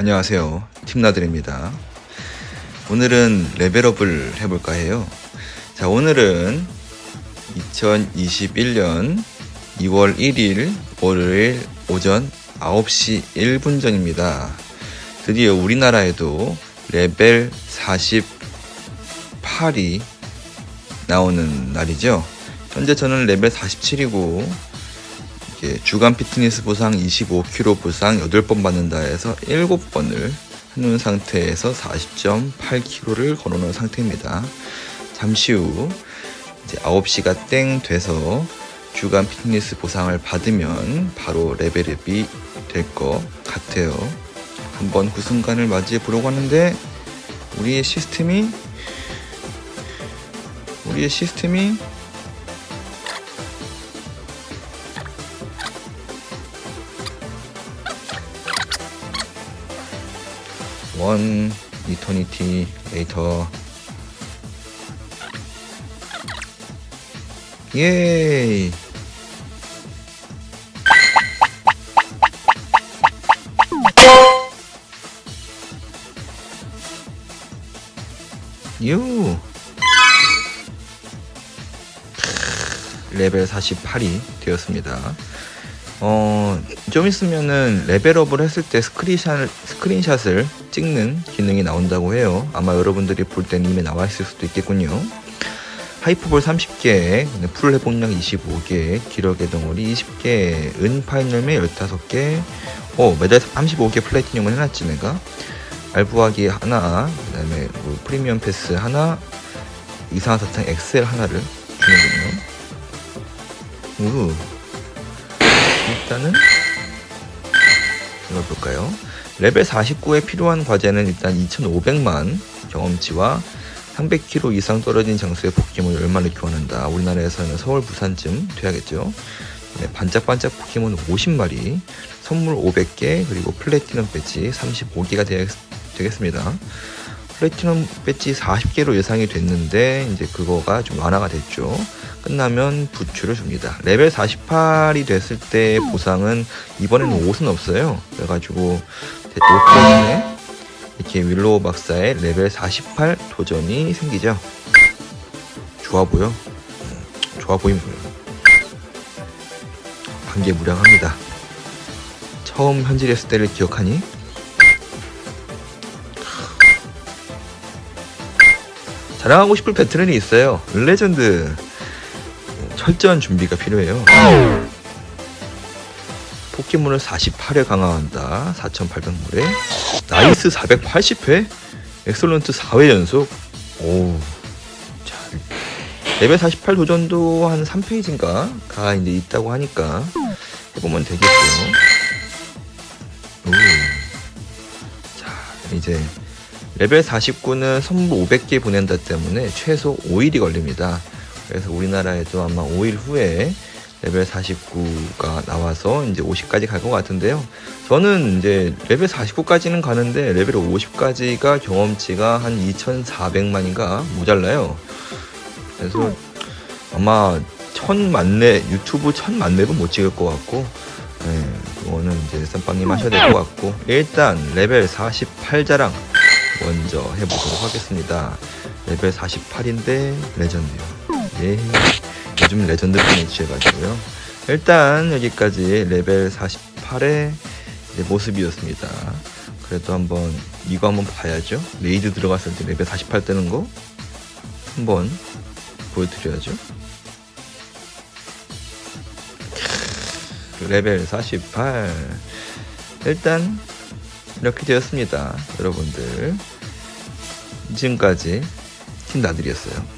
안녕하세요. 팀나들입니다. 오늘은 레벨업을 해볼까 해요. 자, 오늘은 2021년 2월 1일 월요일 오전 9시 1분 전입니다. 드디어 우리나라에도 레벨 48이 나오는 날이죠. 현재 저는 레벨 47이고 이게 주간 피트니스 보상 25kg 보상 8번 받는다 해서 7번을 해놓은 상태에서 40.8kg를 걸어놓은 상태입니다. 잠시 후 이제 9시가 땡 돼서 주간 피트니스 보상을 받으면 바로 레벨업이 될 것 같아요. 한번 그 순간을 맞이해 보려고 하는데 우리의 시스템이 우리의 시스템이 원 이터니티 레이터. 예이. 유. 레벨 48이 되었습니다. 어, 좀 있으면은 레벨업을 했을 때 스크린샷을, 스크린샷을 찍는 기능이 나온다고 해요. 아마 여러분들이 볼 때는 이미 나와 있을 수도 있겠군요. 하이퍼볼 30개, 풀 회복량 25개, 기력의 덩어리 20개, 은 파이널매 15개, 어, 메달 35개 플래티늄을 해놨지 내가. 알부하기 하나, 그 다음에 뭐 프리미엄 패스 하나, 이상한 사탕 엑셀 하나를 주는군요. 우. 일단은 이걸 볼까요? 레벨 49에 필요한 과제는 일단 2,500만 경험치와 300km 이상 떨어진 장소의 포켓몬을 얼마나 교환한다. 우리나라에서는 서울, 부산쯤 돼야겠죠. 네, 반짝반짝 포켓몬 50마리, 선물 500개, 그리고 플래티넘 배지 35개가 되겠, 되겠습니다. 플래티넘 배지 40개로 예상이 됐는데 이제 그거가 좀 완화가 됐죠. 끝나면 부츠를 줍니다. 레벨 48이 됐을 때 보상은 이번에는 옷은 없어요. 그래가지고 옷 때문에 이렇게 윌로우 박사의 레벨 48 도전이 생기죠. 좋아 보여. 음, 좋아 보입니다. 반개무량합니다. 처음 현질했을 때를 기억하니? 자랑하고 싶을 배틀은 있어요. 레전드. 철저한 준비가 필요해요. 포켓몬을 48회 강화한다. 4800물에. 나이스 480회. 엑설런트 4회 연속. 오. 자, 레벨 48 도전도 한 3페이지인가가 이제 있다고 하니까 해보면 되겠고요. 오. 자, 이제 레벨 49는 선물 500개 보낸다 때문에 최소 5일이 걸립니다. 그래서 우리나라에도 아마 5일 후에 레벨 49가 나와서 이제 50까지 갈 것 같은데요. 저는 이제 레벨 49까지는 가는데 레벨 50까지가 경험치가 한 2,400만인가 모자라요. 그래서 아마 천 만렙 유튜브 천 만렙은 못 찍을 것 같고 네, 그거는 이제 쌈빵님 하셔야 될 것 같고 일단 레벨 48 자랑 먼저 해보도록 하겠습니다. 레벨 48인데 레전드요. 예, 요즘 레전드 피니치 해가지고요. 일단 여기까지 레벨 48의 모습이었습니다. 그래도 한번 이거 한번 봐야죠. 레이드 들어갔을 때 레벨 48 뜨는 거 한번 보여드려야죠. 레벨 48 일단 이렇게 되었습니다. 여러분들 지금까지 팀 나들이었어요.